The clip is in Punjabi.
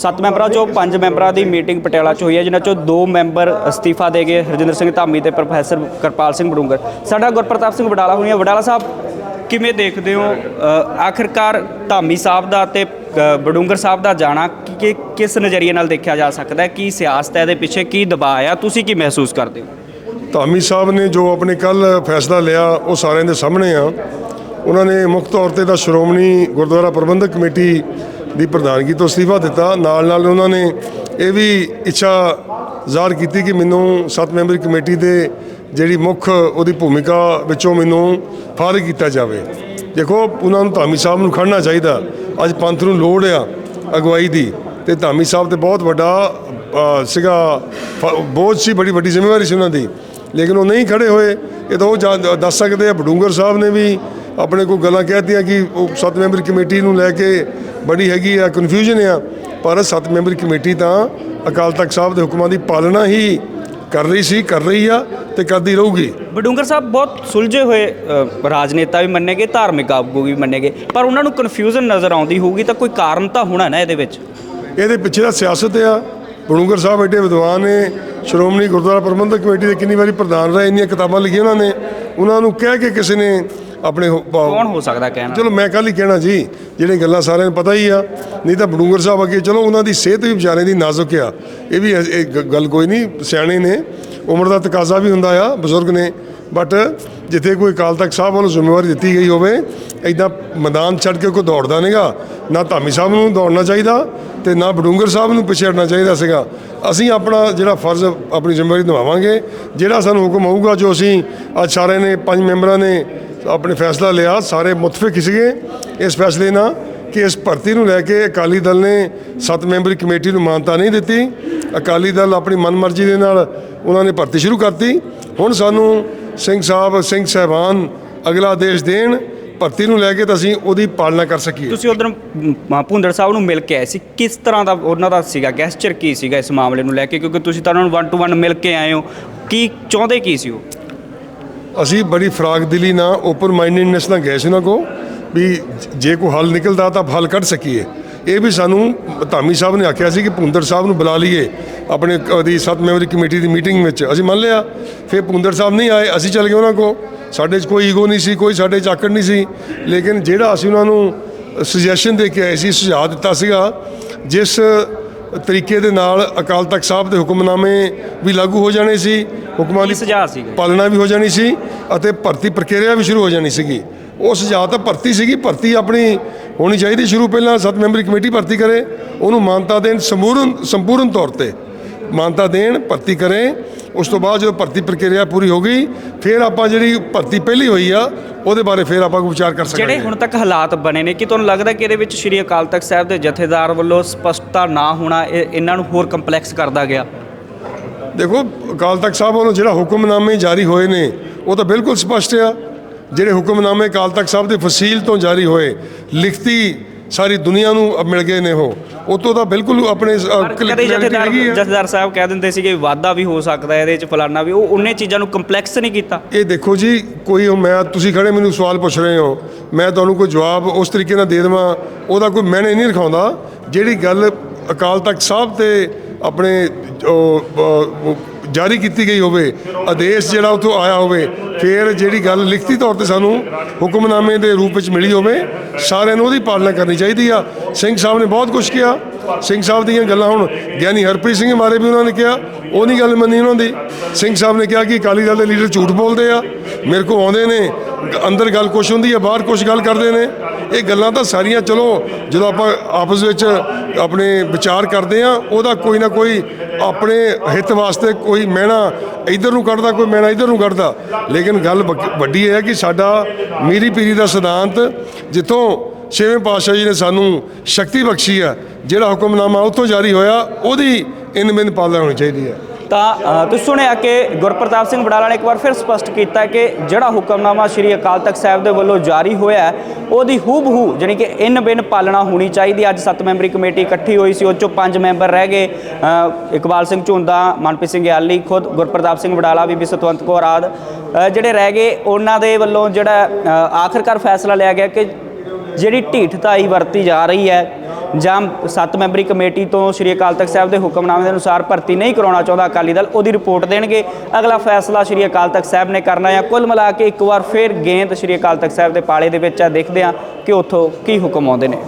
ਸੱਤ ਮੈਂਬਰਾਂ ਚੋਂ ਪੰਜ ਮੈਂਬਰਾਂ ਦੀ ਮੀਟਿੰਗ ਪਟਿਆਲਾ 'ਚ ਹੋਈ ਹੈ ਜਿਨ੍ਹਾਂ ਚੋਂ ਦੋ ਮੈਂਬਰ ਅਸਤੀਫਾ ਦੇ ਗਏ ਹਰਜਿੰਦਰ ਸਿੰਘ ਧਾਮੀ ਤੇ ਪ੍ਰੋਫੈਸਰ ਕਿਰਪਾਲ ਸਿੰਘ ਬੜੂੰਗਰ ਸਾਡਾ ਗੁਰਪ੍ਰਤਾਪ ਸਿੰਘ ਵਡਾਲਾ ਹੋਣੀ ਹੈ। ਵਡਾਲਾ ਸਾਹਿਬ ਕਿਵੇਂ ਦੇਖਦੇ ਹੋ ਅ, ਆਖਿਰਕਾਰ ਧਾਮੀ ਸਾਹਿਬ ਦਾ ਤੇ ਅ, ਬੜੂੰਗਰ ਸਾਹਿਬ ਦਾ ਜਾਣਾ ਕਿ- ਕਿ ਕਿਸ ਨਜ਼ਰੀਏ ਨਾਲ ਦੇਖਿਆ ਜਾ ਸਕਦਾ ਹੈ? ਕੀ ਸਿਆਸਤ ਹੈ ਇਹਦੇ ਪਿੱਛੇ? ਕੀ ਦਬਾਅ ਆ? ਤੁਸੀਂ ਕੀ ਮਹਿਸੂਸ ਕਰਦੇ ਹੋ? ਧਾਮੀ ਸਾਹਿਬ ਨੇ ਜੋ ਆਪਣੇ ਕੱਲ ਫੈਸਲਾ ਲਿਆ ਉਹ ਸਾਰਿਆਂ ਦੇ ਸਾਹਮਣੇ ਆ। ਉਹਨਾਂ ਨੇ ਮੁੱਖ ਤੌਰ ਤੇ ਤਾਂ ਸ਼੍ਰੋਮਣੀ ਗੁਰਦੁਆਰਾ ਪ੍ਰਬੰਧਕ ਕਮੇਟੀ ਦੀ ਪ੍ਰਧਾਨਗੀ ਤੋਂ ਅਸਤੀਫਾ ਦਿੱਤਾ। ਨਾਲ ਨਾਲ ਉਹਨਾਂ ਨੇ ਇਹ ਵੀ ਇੱਛਾ ਜ਼ਾਹਰ ਕੀਤੀ ਕਿ ਮੈਨੂੰ ਸੱਤ ਮੈਂਬਰੀ ਕਮੇਟੀ ਦੇ ਜਿਹੜੀ ਮੁੱਖ ਉਹਦੀ ਭੂਮਿਕਾ ਵਿੱਚੋਂ ਮੈਨੂੰ ਫਾਰਗ ਕੀਤਾ ਜਾਵੇ। ਦੇਖੋ, ਉਹਨਾਂ ਨੂੰ ਧਾਮੀ ਸਾਹਿਬ ਨੂੰ ਖੜਨਾ ਚਾਹੀਦਾ। ਅੱਜ ਪੰਥ ਨੂੰ ਲੋੜ ਆ ਅਗਵਾਈ ਦੀ ਤੇ ਧਾਮੀ ਸਾਹਿਬ ਤੇ ਬਹੁਤ ਵੱਡਾ ਸੀਗਾ, ਫ- ਬੋਝ ਸੀ, ਬੜੀ ਵੱਡੀ ਜ਼ਿੰਮੇਵਾਰੀ ਸੀ ਉਹਨਾਂ ਦੀ। ਲੇਕਿਨ ਉਹ ਨਹੀਂ ਖੜੇ ਹੋਏ। ਇਹ ਤਾਂ ਉਹ ਜਾ- ਦੱਸ ਸਕਦੇ ਆ, ਬਡੂੰਗਰ ਸਾਹਿਬ ਨੇ ਵੀ ਆਪਣੇ ਕੋਈ ਗੱਲਾਂ ਕਹਿਤੀਆਂ ਕਿ ਉਹ ਸੱਤ ਮੈਂਬਰੀ ਕਮੇਟੀ ਨੂੰ ਲੈ ਕੇ ਬੜੀ ਹੈਗੀ ਆ ਕਨਫਿਊਜ਼ਨ ਆ। ਪਰ ਸੱਤ ਮੈਂਬਰੀ ਕਮੇਟੀ ਤਾਂ ਅਕਾਲ ਤਖਤ ਸਾਹਿਬ ਦੇ ਹੁਕਮਾਂ ਦੀ ਪਾਲਣਾ ਹੀ ਕਰ ਰਹੀ ਸੀ ਕਰ ਰਹੀ ਆ ਤੇ ਕਰਦੀ ਰਹੂਗੀ। ਬਡੂੰਗਰ ਸਾਹਿਬ ਬਹੁਤ ਸੁਲਝੇ ਹੋਏ ਰਾਜਨੇਤਾ ਵੀ ਮੰਨੇ ਗਏ ਧਾਰਮਿਕ ਆਗੂ ਵੀ ਮੰਨੇ ਗਏ ਪਰ ਉਹਨਾਂ ਨੂੰ ਕਨਫਿਊਜ਼ਨ ਨਜ਼ਰ ਆਉਂਦੀ ਹੋਊਗੀ ਤਾਂ ਕੋਈ ਕਾਰਨ ਤਾਂ ਹੋਣਾ ਨਾ ਇਹਦੇ ਵਿੱਚ। ਇਹਦੇ ਪਿੱਛੇ ਦਾ ਸਿਆਸਤ ਆ। ਬੜੂੰਗਰ ਸਾਹਿਬ ਐਡੇ ਵਿਦਵਾਨ ਨੇ ਸ਼੍ਰੋਮਣੀ ਗੁਰਦੁਆਰਾ ਪ੍ਰਬੰਧਕ ਕਮੇਟੀ ਦੇ ਕਿੰਨੀ ਵਾਰੀ ਪ੍ਰਧਾਨ ਰਹੇ ਇੰਨੀਆਂ ਕਿਤਾਬਾਂ ਲਿਖੀਆਂ ਉਹਨਾਂ ਨੇ। ਉਹਨਾਂ ਨੂੰ ਕਹਿ ਕੇ ਕਿਸੇ ਨੇ ਆਪਣੇ ਹੋ- ਪ- ਕੌਣ ਹੋ ਸਕਦਾ ਕਹਿਣਾ ਚਲੋ ਮੈਂ ਕੱਲ ਹੀ ਕਹਿਣਾ ਜੀ ਜਿਹੜੇ ਗੱਲਾਂ ਸਾਰਿਆਂ ਨੂੰ ਪਤਾ ਹੀ ਆ ਨਹੀਂ ਤਾਂ ਬਡੂੰਗਰ ਸਾਹਿਬ ਅੱਗੇ ਚਲੋ ਉਹਨਾਂ ਦੀ ਸਿਹਤ ਵੀ ਵਿਚਾਰੇ ਦੀ ਨਾਜ਼ੁਕ ਆ। ਇਹ ਵੀ ਇਹ ਗ- ਗੱਲ ਕੋਈ ਨਹੀਂ ਸਿਆਣੇ ਨੇ ਉਮਰ ਦਾ ਤਕਾਜ਼ਾ ਵੀ ਹੁੰਦਾ ਆ ਬਜ਼ੁਰਗ ਨੇ। ਬਟ ਜਿੱਥੇ ਕੋਈ ਅਕਾਲ ਤਖਤ ਸਾਹਿਬ ਵੱਲੋਂ ਜ਼ਿੰਮੇਵਾਰੀ ਦਿੱਤੀ ਗਈ ਹੋਵੇ ਐਦਾਂ ਮੈਦਾਨ ਛੱਡ ਕੇ ਕੋਈ ਦੌੜਦਾ ਨਹੀਂਗਾ। ਨਾ ਧਾਮੀ ਸਾਹਿਬ ਨੂੰ ਦੌੜਨਾ ਚਾਹੀਦਾ ਤੇ ਨਾ ਬਡੂੰਗਰ ਸਾਹਿਬ ਨੂੰ ਪਿੱਛੇ ਹਟਣਾ ਚਾਹੀਦਾ ਸੀਗਾ। ਅਸੀਂ ਆਪਣਾ ਜਿਹੜਾ ਫਰਜ਼ ਆਪਣੀ ਜ਼ਿੰਮੇਵਾਰੀ ਨਿਭਾਵਾਂਗੇ। ਜਿਹੜਾ ਸਾਨੂੰ ਹੁਕਮ ਆਊਗਾ ਜੋ ਅਸੀਂ ਅੱਜ ਸਾਰਿਆਂ ਨੇ ਪੰਜ ਮੈਂਬਰਾਂ ਨੇ ਆਪਣੇ ਫੈਸਲਾ ਲਿਆ, ਸਾਰੇ ਮੁਤਫਿਕ ਸੀਗੇ ਇਸ ਫੈਸਲੇ ਨਾਲ ਕਿ ਇਸ ਭਰਤੀ ਨੂੰ ਲੈ ਕੇ ਅਕਾਲੀ ਦਲ ਨੇ ਸੱਤ ਮੈਂਬਰੀ ਕਮੇਟੀ ਨੂੰ ਮਾਨਤਾ ਨਹੀਂ ਦਿੱਤੀ। ਅਕਾਲੀ ਦਲ ਆਪਣੀ ਮਨਮਰਜ਼ੀ ਦੇ ਨਾਲ ਉਹਨਾਂ ਨੇ ਭਰਤੀ ਸ਼ੁਰੂ ਕਰਤੀ। ਹੁਣ ਸਾਨੂੰ ਸਿੰਘ ਸਾਹਿਬ, ਸਿੰਘ ਸਹਿਬਾਨ ਅਗਲਾ ਆਦੇਸ਼ ਦੇਣ, ਭਰਤੀ ਨੂੰ ਲੈ ਕੇ ਤਾਂ ਅਸੀਂ ਉਹਦੀ ਪਾਲਣਾ ਕਰ ਸਕੀਏ। ਤੁਸੀਂ ਉਧਰ ਭੁੰਦੜ ਸਾਹਿਬ ਨੂੰ ਮਿਲ ਕੇ ਆਏ ਸੀ। ਕਿਸ ਤਰ੍ਹਾਂ ਦਾ ਉਹਨਾਂ ਦਾ ਸੀਗਾ ਗੈਸਚਰ ਕੀ ਸੀਗਾ ਇਸ ਮਾਮਲੇ ਨੂੰ ਲੈ ਕੇ? ਕਿਉਂਕਿ ਤੁਸੀਂ ਤਾਂ ਉਹਨਾਂ ਨੂੰ ਵਨ ਟੂ ਵਨ ਮਿਲ ਕੇ ਆਏ ਹੋ। ਕੀ ਚਾਹੁੰਦੇ ਕੀ ਸੀ ਉਹ? ਅਸੀਂ ਬੜੀ ਫਰਾਗ ਦਿਲੀ ਨਾਲ ਓਪਨ ਮਾਈਂਡਡਨੈਸ ਨਾਲ ਗਏ ਸੀ ਉਹਨਾਂ ਕੋ ਵੀ ਜੇ ਕੋਈ ਹੱਲ ਨਿਕਲਦਾ ਤਾਂ ਹੱਲ ਕੱਢ ਸਕੀਏ। ਇਹ ਵੀ ਸਾਨੂੰ ਧਾਮੀ ਸਾਹਿਬ ਨੇ ਆਖਿਆ ਸੀ ਕਿ ਭੁੰਦਰ ਸਾਹਿਬ ਨੂੰ ਬੁਲਾ ਲਈਏ ਆਪਣੇ ਉਹਦੀ ਸੱਤ ਮੈਂਬਰੀ ਕਮੇਟੀ ਦੀ ਮੀਟਿੰਗ ਵਿੱਚ। ਅਸੀਂ ਮੰਨ ਲਿਆ, ਫਿਰ ਭੁੰਦਰ ਸਾਹਿਬ ਨਹੀਂ ਆਏ, ਅਸੀਂ ਚੱਲ ਗਏ ਉਹਨਾਂ ਕੋ ਸਾਡੇ 'ਚ ਕੋਈ ਈਗੋ ਨਹੀਂ ਸੀ, ਕੋਈ ਸਾਡੇ 'ਚ ਆਕੜ ਨਹੀਂ ਸੀ। ਲੇਕਿਨ ਜਿਹੜਾ ਅਸੀਂ ਉਹਨਾਂ ਨੂੰ ਸੁਜੈਸ਼ਨ ਦੇ ਕੇ ਆਏ ਸੀ, ਸੁਝਾਅ ਦਿੱਤਾ ਸੀਗਾ, ਜਿਸ ਤਰੀਕੇ ਦੇ ਨਾਲ ਅਕਾਲ ਤਖਤ ਸਾਹਿਬ ਦੇ ਹੁਕਮਨਾਮੇ ਵੀ ਲਾਗੂ ਹੋ ਜਾਣੇ ਸੀ। ਹੁਕਮਾਂ ਦੀ ਸੁਝਾਅ ਸੀਗਾ? ਪਾਲਣਾ ਵੀ ਹੋ ਜਾਣੀ ਸੀ ਅਤੇ ਭਰਤੀ ਪ੍ਰਕਿਰਿਆ ਵੀ ਸ਼ੁਰੂ ਹੋ ਜਾਣੀ ਸੀਗੀ। ਉਹ ਸੁਝਾਅ ਤਾਂ ਭਰਤੀ ਸੀਗੀ ਭਰਤੀ ਆਪਣੀ ਹੋਣੀ ਚਾਹੀਦੀ ਸ਼ੁਰੂ ਪਹਿਲਾਂ ਸੱਤ ਮੈਂਬਰੀ ਕਮੇਟੀ ਭਰਤੀ ਕਰੇ। ਉਹਨੂੰ ਮਾਨਤਾ ਦੇਣ ਸੰਪੂਰਨ ਸੰਪੂਰਨ ਤੌਰ ਤੇ। ਮਾਨਤਾ ਦੇਣ ਭਰਤੀ ਕਰੇ। ਉਸ ਤੋਂ ਬਾਅਦ ਜਦੋਂ ਭਰਤੀ ਪ੍ਰਕਿਰਿਆ ਪੂਰੀ ਹੋ ਗਈ ਫਿਰ ਆਪਾਂ ਜਿਹੜੀ ਭਰਤੀ ਪਹਿਲੀ ਹੋਈ ਆ ਉਹਦੇ ਬਾਰੇ ਫਿਰ ਆਪਾਂ ਵਿਚਾਰ ਕਰ ਸਕਦੇ ਜਿਹੜੇ ਹੁਣ ਤੱਕ ਹਾਲਾਤ ਬਣੇ ਨੇ ਕਿ ਤੁਹਾਨੂੰ ਲੱਗਦਾ ਕਿ ਇਹਦੇ ਵਿੱਚ ਸ਼੍ਰੀ ਅਕਾਲ ਤਖਤ ਸਾਹਿਬ ਦੇ ਜਥੇਦਾਰ ਵੱਲੋਂ ਸਪਸ਼ਟਤਾ ਨਾ ਹੋਣਾ ਇਹ ਇਹਨਾਂ ਨੂੰ ਹੋਰ ਕੰਪਲੈਕਸ ਕਰਦਾ ਗਿਆ? ਦੇਖੋ ਅਕਾਲ ਤਖਤ ਸਾਹਿਬ ਵੱਲੋਂ ਜਿਹੜਾ ਹੁਕਮਨਾਮੇ ਜਾਰੀ ਹੋਏ ਨੇ ਉਹ ਤਾਂ ਬਿਲਕੁਲ ਸਪਸ਼ਟ ਆ। ਜਿਹੜੇ ਹੁਕਮਨਾਮੇ ਅਕਾਲ ਤਖਤ ਸਾਹਿਬ ਦੇ ਫਸੀਲ ਤੋਂ ਜਾਰੀ ਹੋਏ ਲਿਖਤੀ ਸਾਰੀ ਦੁਨੀਆ ਨੂੰ ਮਿਲ ਗਏ ਨੇ ਉਹ। ਉਤੋਂ ਤਾਂ ਬਿਲਕੁਲ ਆਪਣੇ ਕਦੇ ਜਥੇਦਾਰ। ਜਥੇਦਾਰ ਸਾਹਿਬ ਕਹਿ ਦਿੰਦੇ ਸੀਗੇ ਵਾਧਾ ਵੀ ਹੋ ਸਕਦਾ ਇਹਦੇ ਚ ਫਲਾਨਾ ਵੀ ਉਹ ਉਹਨੇ ਚੀਜ਼ਾਂ ਨੂੰ ਕੰਪਲੈਕਸ ਨਹੀਂ ਕੀਤਾ। ਇਹ ਦੇਖੋ ਜੀ ਕੋਈ ਮੈਂ ਤੁਸੀਂ ਖੜੇ ਮੈਨੂੰ ਸਵਾਲ ਪੁੱਛ ਰਹੇ ਹੋ। ਮੈਂ ਤੁਹਾਨੂੰ ਕੋਈ ਜਵਾਬ ਉਸ ਤਰੀਕੇ ਨਾਲ ਦੇ ਦੇਵਾਂ ਉਹਦਾ ਕੋਈ ਮੈਨੇ ਨਹੀਂ ਰਖਾਉਂਦਾ। ਜਿਹੜੀ ਗੱਲ ਅਕਾਲ ਤਖਤ ਸਾਹਿਬ ਤੇ ਆਪਣੇ ਜਾਰੀ ਕੀਤੀ ਗਈ ਹੋਵੇ ਆਦੇਸ਼ ਜਿਹੜਾ ਉਥੋਂ ਆਇਆ ਹੋਵੇ ਫਿਰ ਜਿਹੜੀ ਗੱਲ ਲਿਖਤੀ ਤੌਰ ਤੇ ਸਾਨੂੰ ਹੁਕਮਨਾਮੇ ਦੇ ਰੂਪ ਵਿੱਚ ਮਿਲੀ ਹੋਵੇ, ਸਾਰਿਆਂ ਨੂੰ ਉਹਦੀ ਪਾਲਣਾ ਕਰਨੀ ਚਾਹੀਦੀ ਆ। ਸਿੰਘ ਸਾਹਿਬ ਨੇ ਬਹੁਤ ਕੁਝ ਕਿਹਾ। ਸਿੰਘ ਸਾਹਿਬ ਦੀਆਂ ਗੱਲਾਂ ਹੁਣ ਗਿਆਨੀ ਹਰਪ੍ਰੀਤ ਸਿੰਘ ਮਾਰੇ ਵੀ ਉਹਨਾਂ ਨੇ ਕਿਹਾ, ਉਹ ਨਹੀਂ ਗੱਲ ਮੰਨੀ ਉਹਨਾਂ ਦੀ। ਸਿੰਘ ਸਾਹਿਬ ਨੇ ਕਿਹਾ ਕਿ ਅਕਾਲੀ ਦਲ ਦੇ ਲੀਡਰ ਝੂਠ ਬੋਲਦੇ ਆ, ਮੇਰੇ ਕੋ ਆਉਂਦੇ ਨੇ ਅੰਦਰ ਗੱਲ ਕੁਛ ਹੁੰਦੀ ਹੈ, ਬਾਹਰ ਕੁਛ ਗੱਲ ਕਰਦੇ ਨੇ। ਇਹ ਗੱਲਾਂ ਤਾਂ ਸਾਰੀਆਂ, ਚਲੋ, ਜਦੋਂ ਆਪਾਂ ਆਪਸ ਵਿੱਚ ਆਪਣੇ ਵਿਚਾਰ ਕਰਦੇ ਆ ਉਹਦਾ ਕੋਈ ਨਾ ਕੋਈ ਆਪਣੇ ਹਿੱਤ ਵਾਸਤੇ ਕੋਈ ਮਹਿਣਾ ਇਧਰ ਨੂੰ ਕੱਢਦਾ, ਕੋਈ ਮਹਿਣਾ ਇਧਰ ਨੂੰ ਕੱਢਦਾ। ਲੇਕਿਨ ਗੱਲ ਵੱਕ- ਵੱਡੀ ਇਹ ਹੈ ਕਿ ਸਾਡਾ ਮੀਰੀ ਪੀਰੀ ਦਾ ਸਿਧਾਂਤ ਜਿੱਥੋਂ ਛੇਵੇਂ ਪਾਤਸ਼ਾਹ ਜੀ ਨੇ ਸਾਨੂੰ ਸ਼ਕਤੀ ਬਖਸ਼ੀ ਆ ਜਿਹੜਾ ਹੁਕਮਨਾਮਾ ਉੱਥੋਂ ਜਾਰੀ ਹੋਇਆ, ਉਹਦੀ ਇਨ ਬਿਨ ਪਾਲਣਾ ਹੋਣੀ ਚਾਹੀਦੀ ਹੈ। ਤਾਂ ਤੁਸੀਂ ਸੁਣਿਆ ਕਿ ਗੁਰਪ੍ਰਤਾਪ ਸਿੰਘ ਵਡਾਲਾ ਨੇ ਇੱਕ ਵਾਰ ਫਿਰ ਸਪਸ਼ਟ ਕੀਤਾ ਕਿ ਜਿਹੜਾ ਹੁਕਮਨਾਮਾ ਸ੍ਰੀ ਅਕਾਲ ਤਖਤ ਸਾਹਿਬ ਦੇ ਵੱਲੋਂ ਜਾਰੀ ਹੋਇਆ ਹੈ, ਉਹਦੀ ਹੂਬਹੂ ਜਾਣੀ ਕਿ ਇਨ ਬਿਨ ਪਾਲਣਾ ਹੋਣੀ ਚਾਹੀਦੀ। ਅੱਜ ਸੱਤ ਮੈਂਬਰੀ ਕਮੇਟੀ ਇਕੱਠੀ ਹੋਈ ਸੀ ਉਹ 'ਚੋਂ ਪੰਜ ਮੈਂਬਰ ਰਹਿ ਗਏ। ਇਕਬਾਲ ਸਿੰਘ ਝੁੰਦਾ ਮਨਪ੍ਰੀਤ ਸਿੰਘ ਯਾਲੀ ਖੁਦ ਗੁਰਪ੍ਰਤਾਪ ਸਿੰਘ ਵਡਾਲਾ ਬੀਬੀ ਸਤਵੰਤ ਕੌਰ ਆਦ ਜਿਹੜੇ ਰਹਿ ਗਏ ਉਹਨਾਂ ਦੇ ਵੱਲੋਂ ਜਿਹੜਾ ਅ, ਆਖਰਕਾਰ ਫੈਸਲਾ ਲਿਆ ਗਿਆ ਕਿ ਜਿਹੜੀ ਢੀਠਤਾਈ ਵਰਤੀ ਜਾ ਰਹੀ ਹੈ ਜਾਂ ਸੱਤ ਮੈਂਬਰੀ ਕਮੇਟੀ ਤੋਂ ਸ਼੍ਰੀ ਅਕਾਲ ਤਖਤ ਸਾਹਿਬ ਦੇ ਹੁਕਮਨਾਮੇ ਦੇ ਅਨੁਸਾਰ ਭਰਤੀ ਨਹੀਂ ਕਰਾਉਣਾ ਚਾਹੁੰਦਾ ਅਕਾਲੀ ਦਲ, ਉਹਦੀ ਰਿਪੋਰਟ ਦੇਣਗੇ। ਅਗਲਾ ਫੈਸਲਾ ਸ਼੍ਰੀ ਅਕਾਲ ਤਖਤ ਸਾਹਿਬ ਨੇ ਕਰਨਾ ਹੈ। ਕੁੱਲ ਮਿਲਾ ਕੇ ਇੱਕ ਵਾਰ ਫਿਰ ਗੇਂਦ ਸ਼੍ਰੀ ਅਕਾਲ ਤਖਤ ਸਾਹਿਬ ਦੇ ਪਾਲੇ ਦੇ ਵਿੱਚ ਆ। ਦੇਖਦੇ ਆ ਕਿ ਉੱਥੋਂ ਕੀ ਹੁਕਮ ਆਉਂਦੇ ਨੇ।